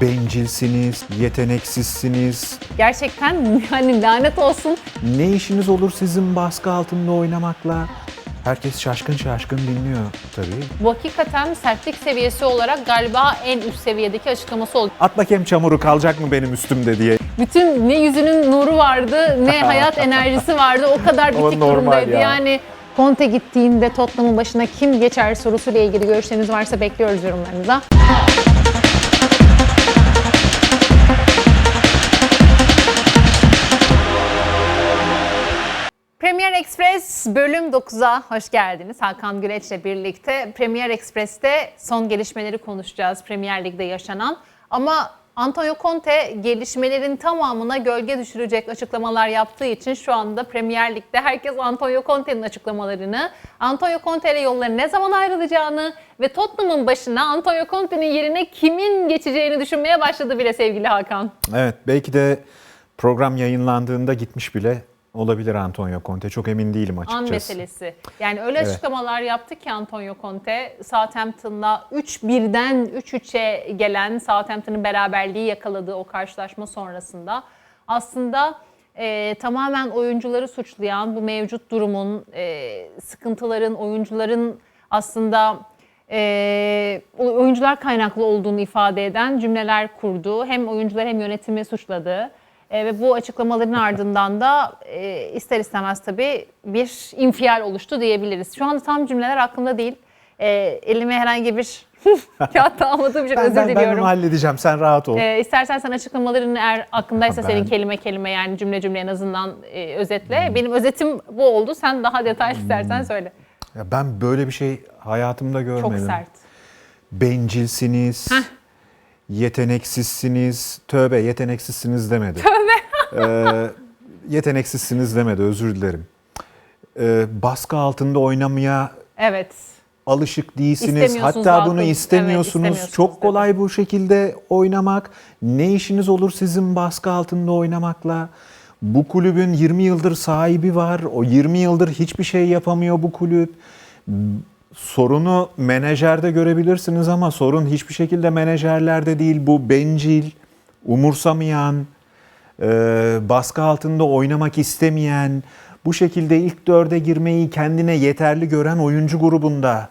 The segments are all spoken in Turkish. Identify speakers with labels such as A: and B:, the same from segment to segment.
A: bencilsiniz, yeteneksizsiniz.
B: Gerçekten yani lanet olsun.
A: Ne işiniz olur sizin baskı altında oynamakla? Herkes şaşkın şaşkın dinliyor tabii.
B: Bu hakikaten sertlik seviyesi olarak galiba en üst seviyedeki açıklaması oldu.
A: At bakayım çamuru kalacak mı benim üstümde diye.
B: Bütün ne yüzünün nuru vardı, ne hayat enerjisi vardı. O kadar bitik durumdaydı.
A: ya.
B: Yani Conte gittiğinde Tottenham'ın başına kim geçer sorusuyla ilgili görüşleriniz varsa bekliyoruz yorumlarınıza. Express bölüm 9'a hoş geldiniz. Hakan Güleç'le birlikte Premier Express'te son gelişmeleri konuşacağız. Premier Lig'de yaşanan. Ama Antonio Conte gelişmelerin tamamına gölge düşürecek açıklamalar yaptığı için şu anda Premier Lig'de herkes Antonio Conte'nin açıklamalarını, Antonio Conte ile yolların ne zaman ayrılacağını ve Tottenham'ın başına Antonio Conte'nin yerine kimin geçeceğini düşünmeye başladı bile sevgili Hakan.
A: Evet belki de program yayınlandığında gitmiş bile olabilir Antonio Conte. Çok emin değilim
B: An
A: açıkçası.
B: meselesi. Yani öyle
A: Evet.
B: açıklamalar yaptı ki Antonio Conte Southampton'la 3-1'den 3-3'e gelen Southampton'ın beraberliği yakaladığı o karşılaşma sonrasında aslında e, tamamen oyuncuları suçlayan bu mevcut durumun, e, sıkıntıların, oyuncuların aslında e, oyuncular kaynaklı olduğunu ifade eden cümleler kurdu. Hem oyuncular hem yönetimi suçladı. E, ve bu açıklamaların ardından da e, ister istemez tabii bir infial oluştu diyebiliriz. Şu anda tam cümleler aklımda değil. E, elime herhangi bir kağıt almadığım için
A: Ben,
B: özür
A: ben, ben
B: diliyorum.
A: onu halledeceğim sen rahat ol.
B: E, istersen sen açıklamalarını eğer aklındaysa
A: Ben-
B: senin kelime kelime yani cümle cümle en azından e, özetle. Benim özetim bu oldu. Sen daha detaylı
A: Hmm.
B: istersen söyle.
A: Ya ben böyle bir şey hayatımda görmedim.
B: Çok sert.
A: Bencilsiniz. Yeteneksizsiniz. Tövbe yeteneksizsiniz demedi. Tövbe. ee, yeteneksizsiniz demedi özür dilerim. Ee, baskı altında oynamaya
B: Evet.
A: alışık değilsiniz.
B: İstemiyorsunuz
A: Hatta bunu
B: çok. Evet,
A: istemiyorsunuz.
B: istemiyorsunuz
A: Çok kolay bu şekilde oynamak. Ne işiniz olur sizin baskı altında oynamakla? Bu kulübün 20 yıldır sahibi var. O 20 yıldır hiçbir şey yapamıyor bu kulüp. Sorunu menajerde görebilirsiniz ama sorun hiçbir şekilde menajerlerde değil. Bu bencil, umursamayan, e, baskı altında oynamak istemeyen, bu şekilde ilk dörde girmeyi kendine yeterli gören oyuncu grubunda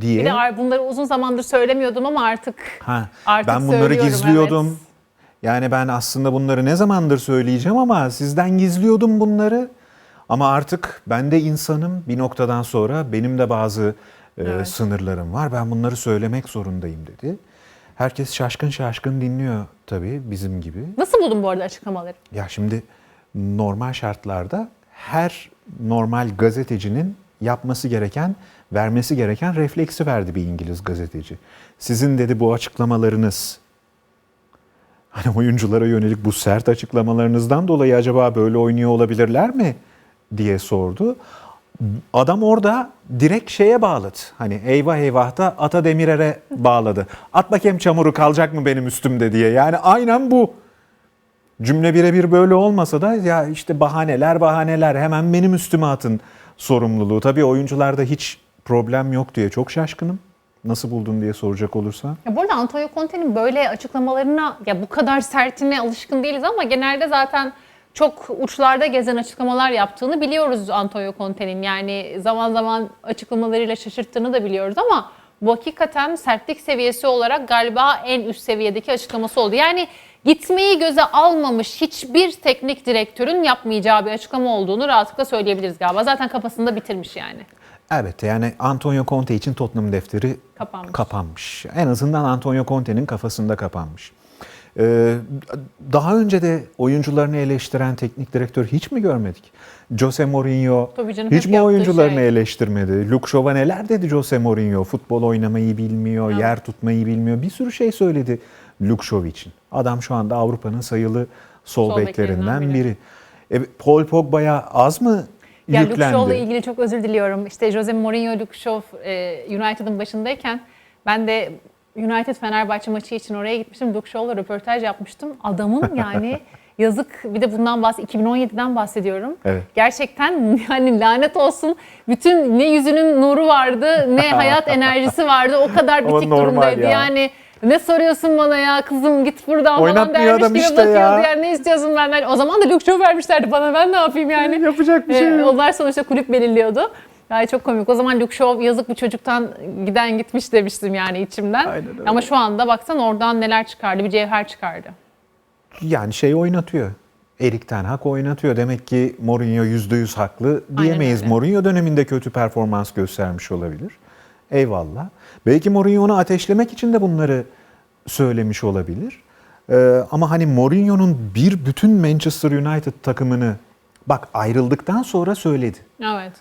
A: diye.
B: Bir de ar- bunları uzun zamandır söylemiyordum ama artık
A: Ha,
B: Artık
A: ben bunları gizliyordum.
B: evet.
A: Yani ben aslında bunları ne zamandır söyleyeceğim ama sizden gizliyordum bunları. Ama artık ben de insanım. Bir noktadan sonra benim de bazı e,
B: Evet.
A: sınırlarım var. Ben bunları söylemek zorundayım dedi. Herkes şaşkın şaşkın dinliyor tabii bizim gibi.
B: nasıl buldun bu arada açıklamaları?
A: Ya şimdi normal şartlarda her normal gazetecinin yapması gereken, vermesi gereken refleksi verdi bir İngiliz gazeteci. Sizin dedi bu açıklamalarınız hani oyunculara yönelik bu sert açıklamalarınızdan dolayı acaba böyle oynuyor olabilirler mi diye sordu. Adam orada direkt şeye bağladı. Hani eyvah eyvah da Ata Demirer'e bağladı. At bakayım çamuru kalacak mı benim üstümde diye. Yani aynen bu. Cümle birebir böyle olmasa da ya işte bahaneler bahaneler hemen benim üstüme atın sorumluluğu. Tabii oyuncularda hiç problem yok diye çok şaşkınım. Nasıl buldun diye soracak olursa.
B: Ya bu arada Antonio Conte'nin böyle açıklamalarına ya bu kadar sertine alışkın değiliz ama genelde zaten çok uçlarda gezen açıklamalar yaptığını biliyoruz Antonio Conte'nin. Yani zaman zaman açıklamalarıyla şaşırttığını da biliyoruz ama bu hakikaten sertlik seviyesi olarak galiba en üst seviyedeki açıklaması oldu. Yani gitmeyi göze almamış hiçbir teknik direktörün yapmayacağı bir açıklama olduğunu rahatlıkla söyleyebiliriz galiba. Zaten kafasında bitirmiş yani.
A: Evet yani Antonio Conte için Tottenham defteri
B: Kapanmış.
A: kapanmış. En azından Antonio Conte'nin kafasında kapanmış. Ee, daha önce de oyuncularını eleştiren teknik direktör hiç mi görmedik? Jose Mourinho
B: canım,
A: hiç mi oyuncularını
B: şey.
A: eleştirmedi? Luke Shaw'a neler dedi Jose Mourinho? Futbol oynamayı bilmiyor,
B: Evet.
A: yer tutmayı bilmiyor. Bir sürü şey söyledi Luke Shaw için. Adam şu anda Avrupa'nın sayılı sol,
B: Sol beklerinden biri.
A: biri. E, Paul Pogba'ya az mı
B: Ya Luke
A: yüklendi?
B: Shaw'la ilgili çok özür diliyorum. İşte Jose Mourinho, Luke Shaw e, United'ın başındayken ben de United Fenerbahçe maçı için oraya gitmiştim. Shaw'la röportaj yapmıştım. Adamın yani yazık bir de bundan bahs 2017'den bahsediyorum.
A: Evet.
B: Gerçekten yani lanet olsun. Bütün ne yüzünün nuru vardı ne hayat enerjisi vardı. O kadar bitik durumdaydı.
A: ya.
B: Yani Ne soruyorsun bana ya kızım git buradan falan
A: Oynatmıyor
B: dermiş
A: adam
B: gibi
A: işte
B: bakıyordu.
A: ya.
B: Yani ne istiyorsun benden? O zaman da Luke Shaw vermişlerdi bana ben ne yapayım yani.
A: Yapacak bir şey
B: Ee,
A: yok.
B: onlar sonuçta kulüp belirliyordu. Yani çok komik. O zaman Luke Shaw yazık bu çocuktan giden gitmiş demiştim yani içimden.
A: Aynen öyle.
B: Ama şu anda baksan oradan neler çıkardı. Bir cevher çıkardı.
A: Yani şey oynatıyor. Erik Ten Hag oynatıyor. Demek ki Mourinho %100 haklı diyemeyiz. Mourinho döneminde kötü performans göstermiş olabilir. Eyvallah. Belki Mourinho onu ateşlemek için de bunları söylemiş olabilir. Ee, ama hani Mourinho'nun bir bütün Manchester United takımını bak ayrıldıktan sonra söyledi.
B: Evet.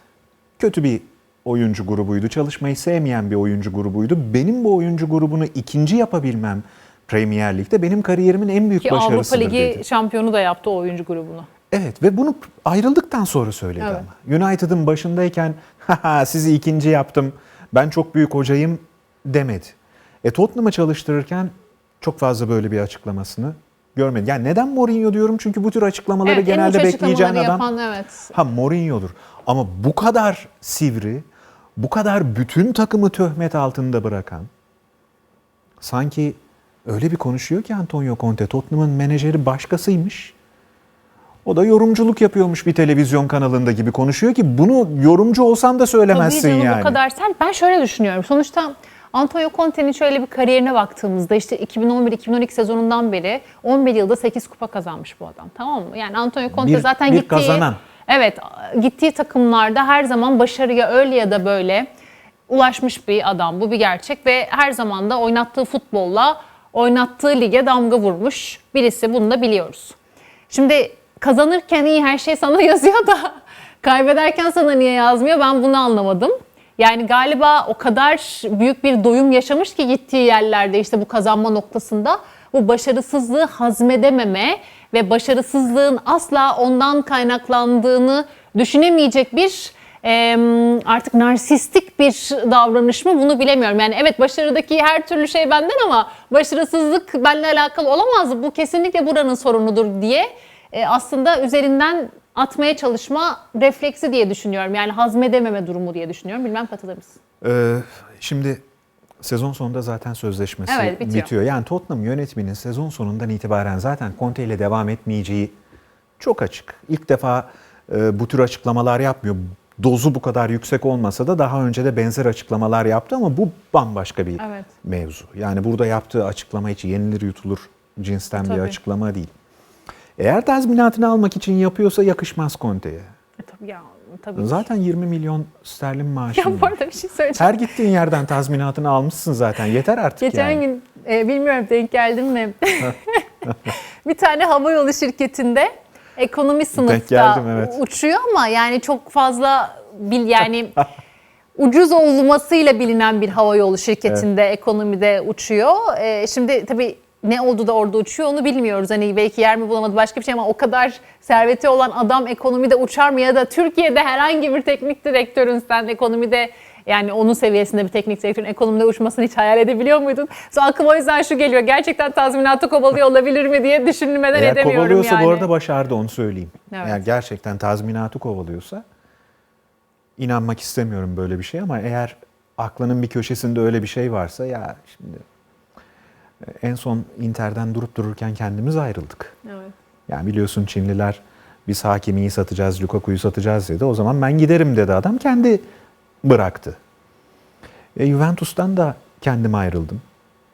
A: Kötü bir oyuncu grubuydu. Çalışmayı sevmeyen bir oyuncu grubuydu. Benim bu oyuncu grubunu ikinci yapabilmem Premier Lig'de benim kariyerimin en büyük
B: Ki Avrupa Ligi
A: dedi.
B: şampiyonu da yaptı o oyuncu grubunu.
A: Evet ve bunu ayrıldıktan sonra söyledi
B: Evet.
A: ama. United'ın başındayken haha sizi ikinci yaptım ben çok büyük hocayım demedi. E Tottenham'ı çalıştırırken çok fazla böyle bir açıklamasını görmedi. Yani neden Mourinho diyorum çünkü bu tür açıklamaları
B: Evet, en
A: genelde bekleyeceğin adam
B: Yapan, evet.
A: ha Mourinho'dur. Ama bu kadar sivri, bu kadar bütün takımı töhmet altında bırakan sanki öyle bir konuşuyor ki Antonio Conte Tottenham'ın menajeri başkasıymış. O da yorumculuk yapıyormuş bir televizyon kanalında gibi konuşuyor ki bunu yorumcu olsan da söylemezsin
B: Tabii canım
A: yani.
B: bu kadar sert. Ben şöyle düşünüyorum. Sonuçta Antonio Conte'nin şöyle bir kariyerine baktığımızda işte 2011-2012 sezonundan beri 11 yılda 8 kupa kazanmış bu adam. Tamam mı? Yani Antonio Conte
A: Bir-
B: zaten
A: bir
B: gittiği
A: kazanan.
B: Evet, gittiği takımlarda her zaman başarıya öyle ya da böyle ulaşmış bir adam. Bu bir gerçek ve her zaman da oynattığı futbolla oynattığı lige damga vurmuş birisi. Bunu da biliyoruz. Şimdi kazanırken iyi her şey sana yazıyor da kaybederken sana niye yazmıyor ben bunu anlamadım. Yani galiba o kadar büyük bir doyum yaşamış ki gittiği yerlerde işte bu kazanma noktasında bu başarısızlığı hazmedememe ve başarısızlığın asla ondan kaynaklandığını düşünemeyecek bir artık narsistik bir davranış mı bunu bilemiyorum. Yani evet başarıdaki her türlü şey benden ama başarısızlık benimle alakalı olamaz. Bu kesinlikle buranın sorunudur diye e, aslında üzerinden atmaya çalışma refleksi diye düşünüyorum. Yani hazmedememe durumu diye düşünüyorum. Bilmem katılır mısın?
A: Ee, şimdi sezon sonunda zaten sözleşmesi
B: Evet,
A: bitiyor.
B: bitiyor.
A: Yani Tottenham yönetiminin sezon sonundan itibaren zaten Conte ile devam etmeyeceği çok açık. İlk defa e, bu tür açıklamalar yapmıyor. Dozu bu kadar yüksek olmasa da daha önce de benzer açıklamalar yaptı ama bu bambaşka bir
B: Evet.
A: mevzu. Yani burada yaptığı açıklama hiç yenilir yutulur cinsten bir
B: Tabii.
A: açıklama değil. Eğer tazminatını almak için yapıyorsa yakışmaz Conte'ye.
B: E, tabii ya tabii.
A: Zaten 20 milyon sterlin maaşı
B: Ya bu arada bir şey söyleyeceğim.
A: her gittiğin yerden tazminatını almışsın zaten. Yeter artık
B: Geçen
A: yani.
B: gün e, bilmiyorum denk geldin mi? bir tane havayolu şirketinde ekonomi sınıfta
A: geldim, evet.
B: uçuyor ama yani çok fazla bil yani ucuz olmasıyla bilinen bir havayolu şirketinde ekonomide uçuyor. E, şimdi tabii ne oldu da orada uçuyor onu bilmiyoruz. Hani belki yer mi bulamadı başka bir şey ama o kadar serveti olan adam ekonomide uçar mı ya da Türkiye'de herhangi bir teknik direktörün sen ekonomide yani onun seviyesinde bir teknik direktörün ekonomide uçmasını hiç hayal edebiliyor muydun? Sonra aklıma o yüzden şu geliyor. Gerçekten tazminatı kovalıyor olabilir mi diye düşünmeden
A: Eğer
B: edemiyorum
A: kovalıyorsa
B: yani.
A: bu arada başardı onu söyleyeyim.
B: Evet.
A: Eğer gerçekten tazminatı kovalıyorsa inanmak istemiyorum böyle bir şey ama eğer aklının bir köşesinde öyle bir şey varsa ya şimdi en son Inter'den durup dururken kendimiz ayrıldık.
B: Evet.
A: Yani biliyorsun Çinliler biz Hakimi'yi satacağız, Lukaku'yu satacağız dedi. O zaman ben giderim dedi adam. Kendi bıraktı. E, Juventus'tan da kendim ayrıldım.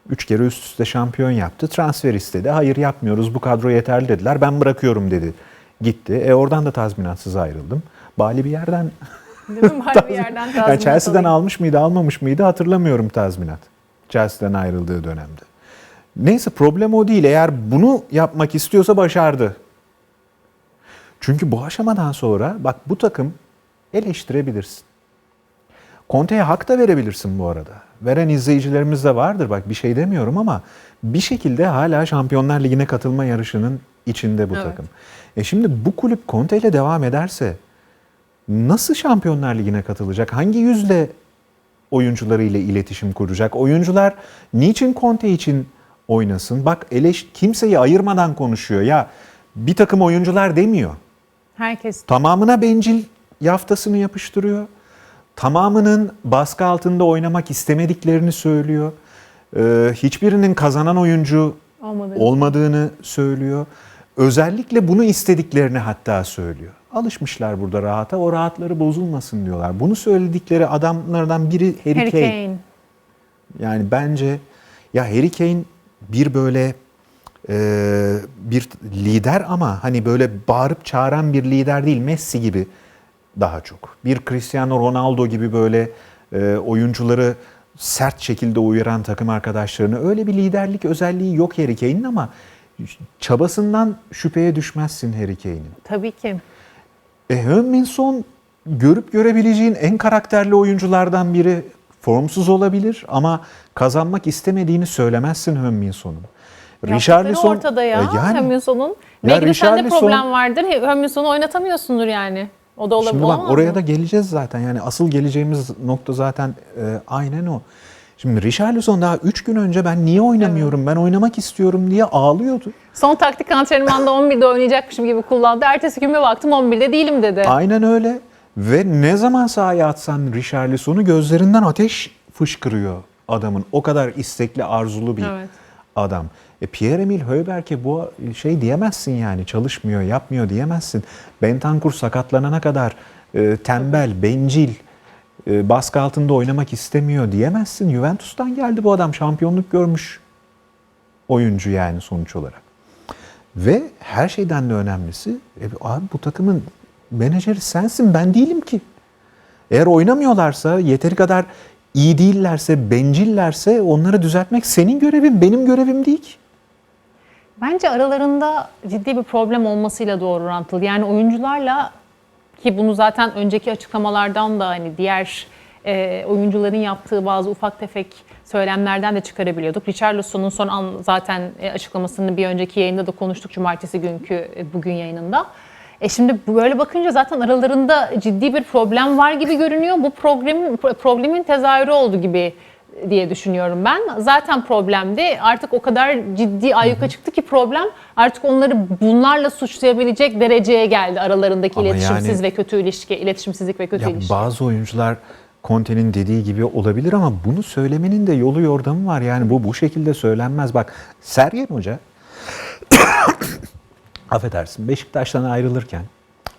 A: Üç kere üst üste şampiyon yaptı. Transfer istedi. Hayır yapmıyoruz bu kadro yeterli dediler. Ben bırakıyorum dedi. Gitti. E oradan da tazminatsız ayrıldım. Bali bir yerden
B: Değil mi? Bari bir yerden tazminat
A: yani Chelsea'den
B: alayım.
A: almış mıydı almamış mıydı hatırlamıyorum tazminat. Chelsea'den ayrıldığı dönemde. Neyse problem o değil. Eğer bunu yapmak istiyorsa başardı. Çünkü bu aşamadan sonra bak bu takım eleştirebilirsin. Conte'ye hak da verebilirsin bu arada. Veren izleyicilerimiz de vardır bak bir şey demiyorum ama bir şekilde hala Şampiyonlar Ligi'ne katılma yarışının içinde bu
B: Evet.
A: takım. E şimdi bu kulüp Conte ile devam ederse nasıl Şampiyonlar Ligi'ne katılacak? Hangi yüzle oyuncularıyla iletişim kuracak? Oyuncular niçin Conte için oynasın? Bak eleş kimseyi ayırmadan konuşuyor. Ya bir takım oyuncular demiyor.
B: Herkes
A: Tamamına bencil yaftasını yapıştırıyor. Tamamının baskı altında oynamak istemediklerini söylüyor. Ee, hiçbirinin kazanan oyuncu
B: Olmadı.
A: olmadığını söylüyor. Özellikle bunu istediklerini hatta söylüyor. Alışmışlar burada rahata. O rahatları bozulmasın diyorlar. Bunu söyledikleri adamlardan biri Harry,
B: Harry
A: Kane.
B: Kane.
A: Yani bence ya Harry Kane bir böyle e, bir lider ama hani böyle bağırıp çağıran bir lider değil Messi gibi daha çok. Bir Cristiano Ronaldo gibi böyle e, oyuncuları sert şekilde uyaran takım arkadaşlarını öyle bir liderlik özelliği yok Harry Kane'in ama çabasından şüpheye düşmezsin Harry Kane'in.
B: Tabii ki.
A: E Heung-min Son görüp görebileceğin en karakterli oyunculardan biri. Formsuz olabilir ama kazanmak istemediğini söylemezsin Heung-min Son'un.
B: Yaptıkları ortada ya.
A: E yani,
B: Hömminson'un.
A: Ya
B: Belki de sende
A: Richarlison-
B: problem vardır. Hömminson'u oynatamıyorsundur yani. O da olabilir.
A: Şimdi bak oraya da geleceğiz zaten. Yani asıl geleceğimiz nokta zaten e, aynen o. Şimdi Richarlison daha 3 gün önce ben niye oynamıyorum, ben oynamak istiyorum diye ağlıyordu.
B: Son taktik antrenmanda 11'de oynayacakmışım gibi kullandı. Ertesi gün bir baktım 11'de değilim dedi.
A: Aynen öyle. Ve ne zaman sahaya atsan Richarlison'u gözlerinden ateş fışkırıyor adamın. O kadar istekli, arzulu bir
B: Evet.
A: adam. E Pierre-Emile Höjberg'e bu şey diyemezsin yani çalışmıyor, yapmıyor diyemezsin. Bentancur sakatlanana kadar e, tembel, bencil, e, baskı altında oynamak istemiyor diyemezsin. Juventus'tan geldi bu adam. Şampiyonluk görmüş oyuncu yani sonuç olarak. Ve her şeyden de önemlisi e, abi bu takımın menajeri sensin ben değilim ki. Eğer oynamıyorlarsa yeteri kadar iyi değillerse, bencillerse onları düzeltmek senin görevin, benim görevim değil ki.
B: Bence aralarında ciddi bir problem olmasıyla doğru orantılı. Yani oyuncularla ki bunu zaten önceki açıklamalardan da hani diğer e, oyuncuların yaptığı bazı ufak tefek söylemlerden de çıkarabiliyorduk. Richarlison'un son an zaten e, açıklamasını bir önceki yayında da konuştuk cumartesi günkü e, bugün yayınında. E şimdi böyle bakınca zaten aralarında ciddi bir problem var gibi görünüyor. Bu problemin problemin tezahürü oldu gibi diye düşünüyorum ben. Zaten problemdi. Artık o kadar ciddi ayyuka çıktı ki problem artık onları bunlarla suçlayabilecek dereceye geldi aralarındaki
A: Ama
B: iletişimsiz
A: yani-
B: ve kötü ilişki, iletişimsizlik ve kötü
A: Ya
B: ilişki.
A: bazı oyuncular Conte'nin dediği gibi olabilir ama bunu söylemenin de yolu yordamı var. Yani bu bu şekilde söylenmez. Bak Sergen Hoca affedersin Beşiktaş'tan ayrılırken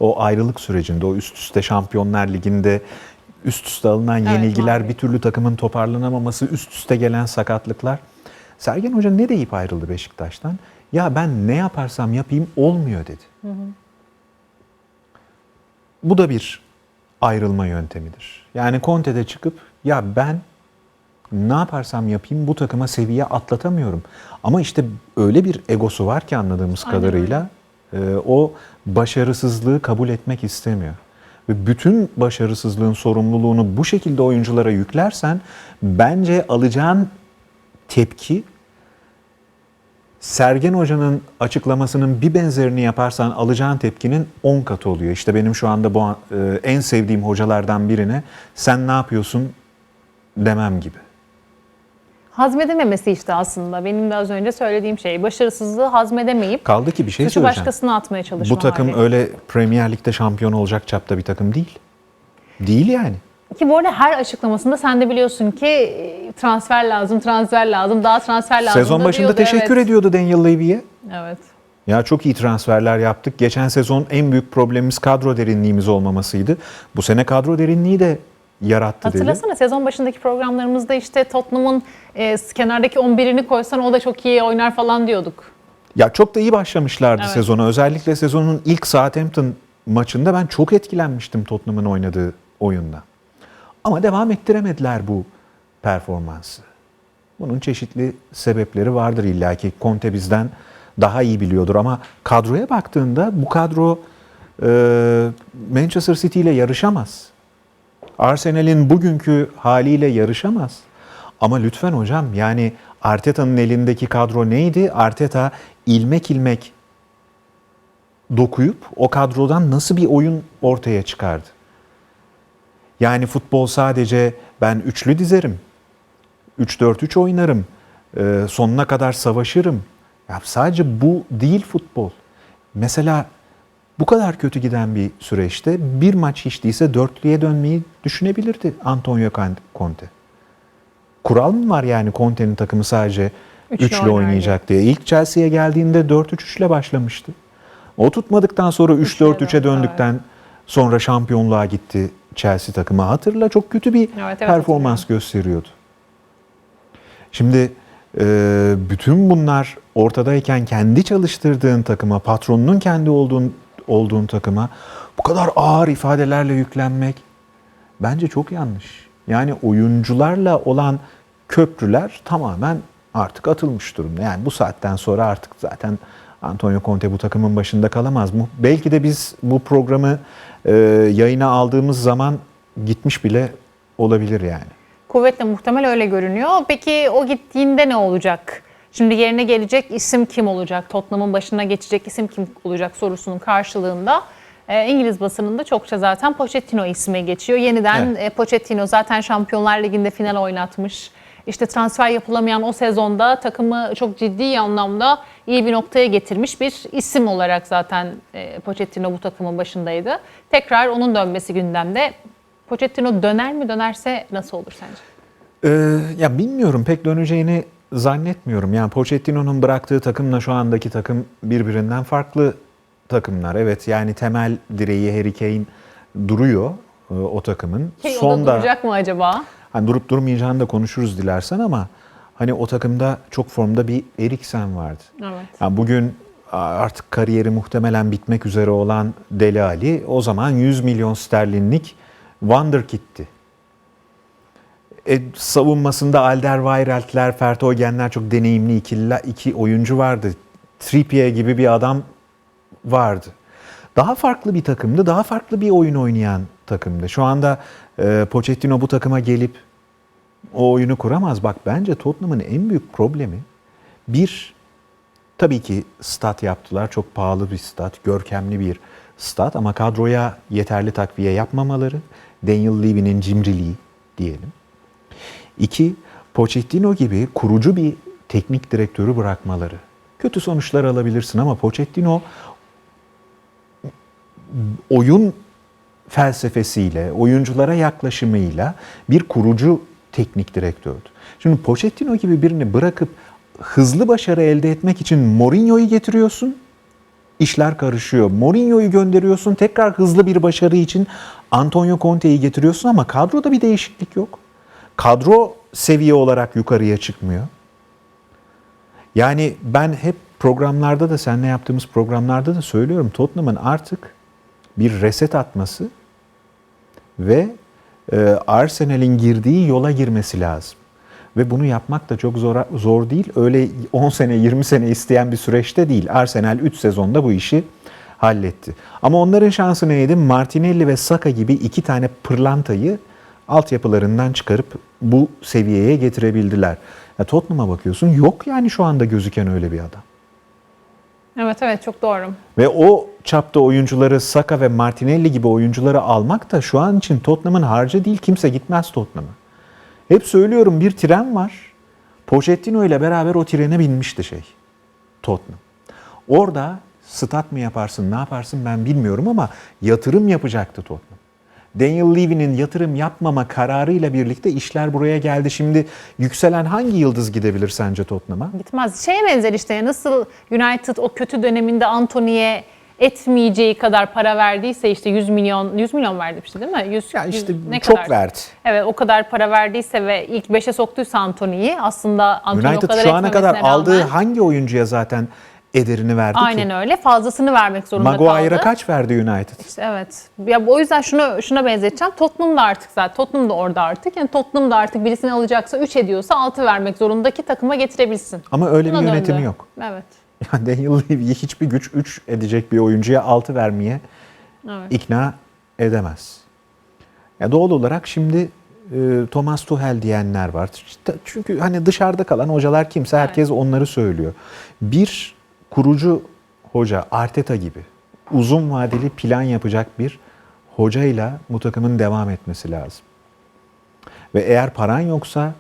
A: o ayrılık sürecinde o üst üste Şampiyonlar Ligi'nde üst üste alınan
B: Evet,
A: yenilgiler,
B: mağlubiyet.
A: bir türlü takımın toparlanamaması, üst üste gelen sakatlıklar. Sergen Hoca ne deyip ayrıldı Beşiktaş'tan? Ya ben ne yaparsam yapayım olmuyor dedi. Bu da bir ayrılma yöntemidir. Yani Conte'de çıkıp ya ben ne yaparsam yapayım bu takıma seviye atlatamıyorum. Ama işte öyle bir egosu var ki anladığımız
B: Aynen
A: kadarıyla o başarısızlığı kabul etmek istemiyor. Ve bütün başarısızlığın sorumluluğunu bu şekilde oyunculara yüklersen bence alacağın tepki Sergen Hoca'nın açıklamasının bir benzerini yaparsan alacağın tepkinin 10 katı oluyor. İşte benim şu anda bu e, en sevdiğim hocalardan birine sen ne yapıyorsun demem gibi.
B: Hazmedememesi işte aslında benim de az önce söylediğim şey. Başarısızlığı hazmedemeyip
A: Kaldı ki bir şey
B: suçu
A: söyleyeceğim.
B: başkasına atmaya çalışma
A: Bu takım
B: hali.
A: öyle Premier Lig'de şampiyon olacak çapta bir takım değil. Değil yani.
B: Ki bu arada her açıklamasında sen de biliyorsun ki e, transfer lazım, transfer lazım, daha transfer lazım
A: Sezon
B: da
A: başında
B: diyordu,
A: teşekkür
B: evet.
A: ediyordu Daniel Levy'ye.
B: Evet.
A: Ya çok iyi transferler yaptık. Geçen sezon en büyük problemimiz kadro derinliğimiz olmamasıydı. Bu sene kadro derinliği de yarattı dedi.
B: Hatırlasana sezon başındaki programlarımızda işte Tottenham'ın e, kenardaki 11'ini koysan o da çok iyi oynar falan diyorduk.
A: Ya çok da iyi başlamışlardı
B: Evet.
A: sezona. Özellikle sezonun ilk Southampton maçında ben çok etkilenmiştim Tottenham'ın oynadığı oyunda. Ama devam ettiremediler bu performansı. Bunun çeşitli sebepleri vardır illaki. Conte bizden daha iyi biliyordur ama kadroya baktığında bu kadro e, Manchester City ile yarışamaz. Arsenal'in bugünkü haliyle yarışamaz. Ama lütfen hocam yani Arteta'nın elindeki kadro neydi? Arteta ilmek ilmek dokuyup o kadrodan nasıl bir oyun ortaya çıkardı? Yani futbol sadece ben üçlü dizerim, 3-4-3 oynarım, e, sonuna kadar savaşırım. Ya sadece bu değil futbol. Mesela bu kadar kötü giden bir süreçte bir maç hiç değilse dörtlüye dönmeyi düşünebilirdi Antonio Conte. kural mı var yani Conte'nin takımı sadece
B: Üçlü
A: üçlü oynayacak diye. İlk Chelsea'ye geldiğinde 4-3-3 ile başlamıştı. O tutmadıktan sonra 3-4-3'e
B: döndü,
A: döndükten sonra şampiyonluğa gitti Chelsea takımı. Hatırla çok kötü bir
B: evet,
A: performans gösteriyordu. Şimdi e, bütün bunlar ortadayken kendi çalıştırdığın takıma, patronunun kendi olduğun olduğun takıma bu kadar ağır ifadelerle yüklenmek bence çok yanlış. Yani oyuncularla olan köprüler tamamen artık atılmış durumda. Yani bu saatten sonra artık zaten Antonio Conte bu takımın başında kalamaz mı? Belki de biz bu programı e, yayına aldığımız zaman gitmiş bile olabilir yani.
B: Kuvvetle muhtemel öyle görünüyor. Peki o gittiğinde ne olacak? Şimdi yerine gelecek isim kim olacak? Tottenham'ın başına geçecek isim kim olacak sorusunun karşılığında e, İngiliz basınında çokça zaten Pochettino ismi geçiyor. Yeniden
A: Evet.
B: e, Pochettino zaten Şampiyonlar Ligi'nde final oynatmış. İşte transfer yapılamayan o sezonda takımı çok ciddi anlamda iyi bir noktaya getirmiş bir isim olarak zaten e, Pochettino bu takımın başındaydı. Tekrar onun dönmesi gündemde. Pochettino döner mi dönerse nasıl olur sence?
A: Ee, ya bilmiyorum pek döneceğini zannetmiyorum. Yani Pochettino'nun bıraktığı takımla şu andaki takım birbirinden farklı takımlar. Evet yani temel direği Harry Kane duruyor e, o takımın.
B: Da
A: Sonda
B: duracak mı acaba?
A: hani durup durmayacağını da konuşuruz dilersen ama hani o takımda çok formda bir Eriksen vardı.
B: Evet.
A: Yani bugün artık kariyeri muhtemelen bitmek üzere olan Deli Ali o zaman 100 milyon sterlinlik Wonderkid'ti. E, savunmasında Alderweireld'ler, Vertonghen'ler çok deneyimli ikililer, iki oyuncu vardı. Trippier gibi bir adam vardı. Daha farklı bir takımdı, daha farklı bir oyun oynayan takımdı. Şu anda e, Pochettino bu takıma gelip o oyunu kuramaz. Bak bence Tottenham'ın en büyük problemi bir tabii ki stat yaptılar. Çok pahalı bir stat, görkemli bir stat ama kadroya yeterli takviye yapmamaları, Daniel Levy'nin cimriliği diyelim. İki, Pochettino gibi kurucu bir teknik direktörü bırakmaları. Kötü sonuçlar alabilirsin ama Pochettino oyun felsefesiyle, oyunculara yaklaşımıyla bir kurucu teknik direktördü. Şimdi Pochettino gibi birini bırakıp hızlı başarı elde etmek için Mourinho'yu getiriyorsun. işler karışıyor. Mourinho'yu gönderiyorsun. Tekrar hızlı bir başarı için Antonio Conte'yi getiriyorsun ama kadroda bir değişiklik yok. Kadro seviye olarak yukarıya çıkmıyor. Yani ben hep programlarda da seninle yaptığımız programlarda da söylüyorum. Tottenham'ın artık bir reset atması ve e, Arsenal'in girdiği yola girmesi lazım. Ve bunu yapmak da çok zor, zor değil. Öyle 10 sene 20 sene isteyen bir süreçte değil. Arsenal 3 sezonda bu işi halletti. Ama onların şansı neydi? Martinelli ve Saka gibi iki tane pırlantayı altyapılarından çıkarıp bu seviyeye getirebildiler. Ya Tottenham'a bakıyorsun yok yani şu anda gözüken öyle bir adam.
B: Evet evet çok doğru.
A: Ve o çapta oyuncuları Saka ve Martinelli gibi oyuncuları almak da şu an için Tottenham'ın harcı değil. Kimse gitmez Tottenham'a. Hep söylüyorum bir tren var. Pochettino ile beraber o trene binmişti şey. Tottenham. Orada stat mı yaparsın ne yaparsın ben bilmiyorum ama yatırım yapacaktı Tottenham. Daniel Levy'nin yatırım yapmama kararıyla birlikte işler buraya geldi. Şimdi yükselen hangi yıldız gidebilir sence Tottenham'a?
B: Gitmez. Şeye benzer işte nasıl United o kötü döneminde Anthony'ye etmeyeceği kadar para verdiyse işte 100 milyon 100 milyon vermişti değil mi? 100,
A: Ya işte
B: 100 ne
A: çok
B: kadar?
A: verdi.
B: Evet o kadar para verdiyse ve ilk 5'e soktuysa Anthony'yi aslında Anthony o
A: United
B: kadar
A: şu ana kadar
B: etmemesine
A: aldığı
B: rağmen-
A: hangi oyuncuya zaten ederini verdi
B: Aynen
A: ki?
B: öyle. Fazlasını vermek zorunda
A: Maguire'a
B: kaldı.
A: kaç verdi United?
B: İşte evet. Ya o yüzden şunu şuna benzeteceğim. Tottenham da artık zaten Tottenham da orada artık. Yani Tottenham da artık birisini alacaksa 3 ediyorsa 6 vermek zorundaki takıma getirebilsin.
A: Ama öyle bir
B: Buna
A: yönetimi
B: döndü.
A: yok.
B: Evet.
A: Yani Daniel Levy'yi hiçbir güç 3 edecek bir oyuncuya 6 vermeye
B: Evet.
A: ikna edemez. Ya doğal olarak şimdi e, Thomas Tuchel diyenler var. Çünkü hani dışarıda kalan hocalar kimse herkes onları söylüyor. Bir kurucu hoca Arteta gibi uzun vadeli plan yapacak bir hocayla bu takımın devam etmesi lazım. Ve eğer paran yoksa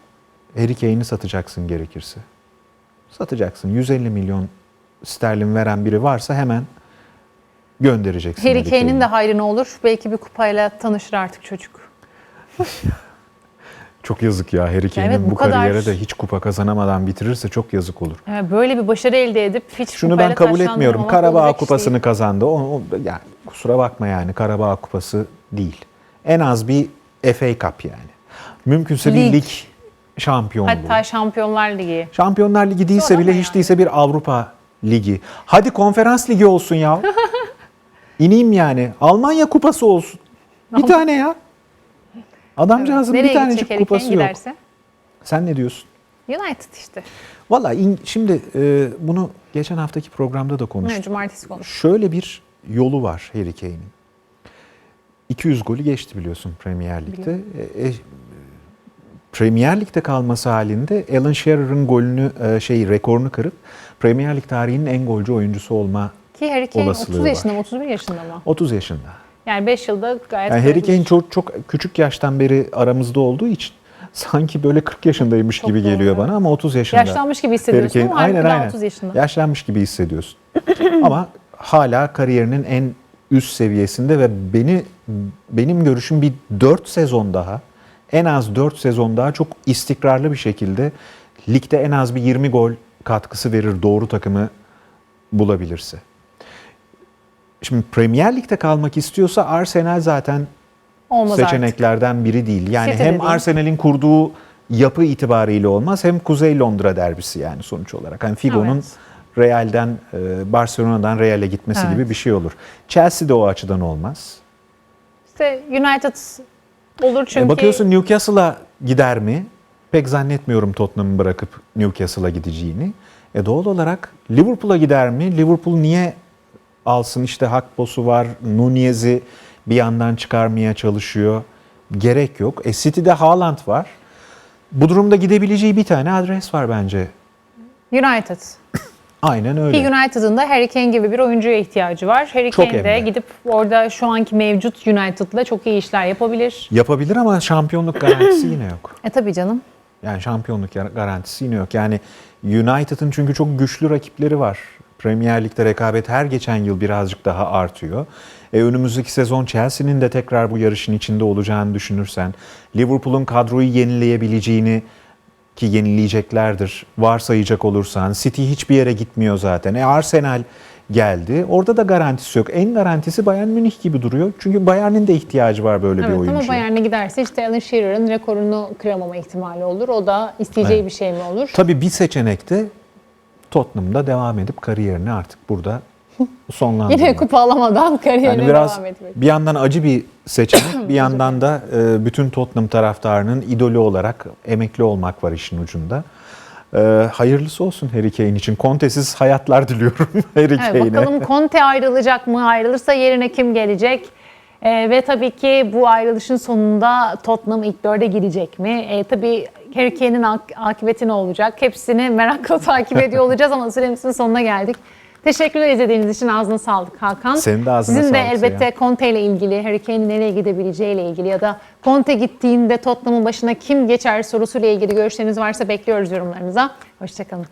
A: Harry Kane'i satacaksın gerekirse. Satacaksın. 150 milyon sterlin veren biri varsa hemen göndereceksin.
B: Harry Kane'in
A: Kane'i.
B: de hayrına olur. Belki bir kupayla tanışır artık çocuk.
A: Çok yazık ya Harry Kane'in
B: Evet, bu
A: bu,
B: kadar-
A: kariyere de hiç kupa kazanamadan bitirirse çok yazık olur.
B: Evet, Böyle bir başarı elde edip hiç
A: Şunu ben kabul etmiyorum. Karabağ kupasını
B: değil.
A: kazandı. O, o- yani kusura bakma yani Karabağ kupası değil. En az bir FA Cup yani. Mümkünse
B: Lig.
A: bir lig şampiyonluğu.
B: Hatta Şampiyonlar Ligi.
A: Şampiyonlar Ligi değilse
B: Zor
A: bile
B: ama
A: hiç
B: yani.
A: değilse bir Avrupa Ligi. Hadi konferans ligi olsun ya. İneyim yani. Almanya kupası olsun. Bir tane ya. Adamcağızın
B: Nereye
A: bir tanecik
B: gidecek Harry Kane
A: kupası yok.
B: giderse?
A: Sen ne diyorsun?
B: United işte.
A: Valla in- şimdi e, bunu geçen haftaki programda da konuştuk.
B: Evet, cumartesi konuş.
A: Şöyle bir yolu var Harry Kane'in. 200 golü geçti biliyorsun Premier Lig'de. E, e, Premier Lig'de kalması halinde Alan Shearer'ın golünü e, şey rekorunu kırıp Premier Lig tarihinin en golcü oyuncusu olma
B: Ki Harry Kane
A: Olasılığı
B: 30
A: var.
B: yaşında mı 31 yaşında mı?
A: 30 yaşında.
B: Yani 5 yılda gayet
A: Yani Harry. Kane çok çok küçük yaştan beri aramızda olduğu için sanki böyle 40 yaşındaymış
B: Çok
A: gibi
B: doğru,
A: geliyor bana ama 30 yaşında.
B: Yaşlanmış gibi hissediyorsun
A: Harry Kane-
B: ama
A: aynen aynen.
B: 30 yaşında.
A: Yaşlanmış gibi hissediyorsun. ama hala kariyerinin en üst seviyesinde ve beni benim görüşüm bir 4 sezon daha en az 4 sezon daha çok istikrarlı bir şekilde ligde en az bir 20 gol katkısı verir doğru takımı bulabilirse. Şimdi Premier Lig'de kalmak istiyorsa Arsenal zaten
B: Olmaz artık.
A: seçeneklerden biri değil. Yani
B: de
A: hem
B: değil.
A: Arsenal'in kurduğu yapı itibariyle olmaz hem Kuzey Londra derbisi yani sonuç olarak. Hani Figo'nun
B: Evet.
A: Real'den e, Barcelona'dan Real'e gitmesi
B: Evet.
A: gibi bir şey olur. Chelsea de o açıdan olmaz.
B: İşte United olur
A: E,
B: çünkü
A: bakıyorsun Newcastle'a gider mi? Pek zannetmiyorum Tottenham'ı bırakıp Newcastle'a gideceğini. E doğal olarak Liverpool'a gider mi? Liverpool niye alsın işte Hakpos'u var, Nunez'i bir yandan çıkarmaya çalışıyor. Gerek yok. E City'de Haaland var. Bu durumda gidebileceği bir tane adres var bence.
B: United.
A: Aynen
B: Ki
A: öyle.
B: United'ın da Harry Kane gibi bir oyuncuya ihtiyacı var. Harry
A: Çok
B: Kane de
A: de.
B: gidip orada şu anki mevcut United'la çok iyi işler yapabilir.
A: Yapabilir ama şampiyonluk garantisi yine yok.
B: E tabii canım.
A: Yani şampiyonluk garantisi yine yok. Yani United'ın çünkü çok güçlü rakipleri var. Premier Lig'de rekabet her geçen yıl birazcık daha artıyor. E önümüzdeki sezon Chelsea'nin de tekrar bu yarışın içinde olacağını düşünürsen, Liverpool'un kadroyu yenileyebileceğini ki yenileyeceklerdir varsayacak olursan, City hiçbir yere gitmiyor zaten. E Arsenal geldi. Orada da garantisi yok. En garantisi Bayern Münih gibi duruyor. Çünkü Bayern'in de ihtiyacı var böyle bir
B: Evet
A: oyuncuya.
B: ama Bayern'e giderse işte Alan Shearer'ın rekorunu kıramama ihtimali olur. O da isteyeceği
A: Evet.
B: bir şey mi olur?
A: Tabii bir seçenek de Tottenham'da devam edip kariyerini artık burada sonlandırmak.
B: Yine kupa alamadan kariyerine
A: yani biraz
B: devam etmek.
A: bir yandan acı bir seçenek, bir yandan da e, bütün Tottenham taraftarının idolü olarak emekli olmak var işin ucunda. E, hayırlısı olsun Harry Kane için. Kontesiz hayatlar diliyorum Harry
B: Evet,
A: Kane'e.
B: bakalım Conte ayrılacak mı? Ayrılırsa yerine kim gelecek? Ee, ve tabii ki bu ayrılışın sonunda Tottenham ilk dörde girecek mi? Ee, tabii Harry Kane'in ak- akıbeti ne olacak? Hepsini merakla takip ediyor olacağız ama süremizin sonuna geldik. Teşekkürler izlediğiniz için ağzına sağlık Hakan.
A: Senin de ağzına
B: Sizin de
A: sağlık
B: elbette
A: Seyhan.
B: Conte ile ilgili, Harry Kane'in nereye gidebileceği ile ilgili ya da Conte gittiğinde Tottenham'ın başına kim geçer sorusuyla ilgili görüşleriniz varsa bekliyoruz yorumlarınıza. Hoşçakalın.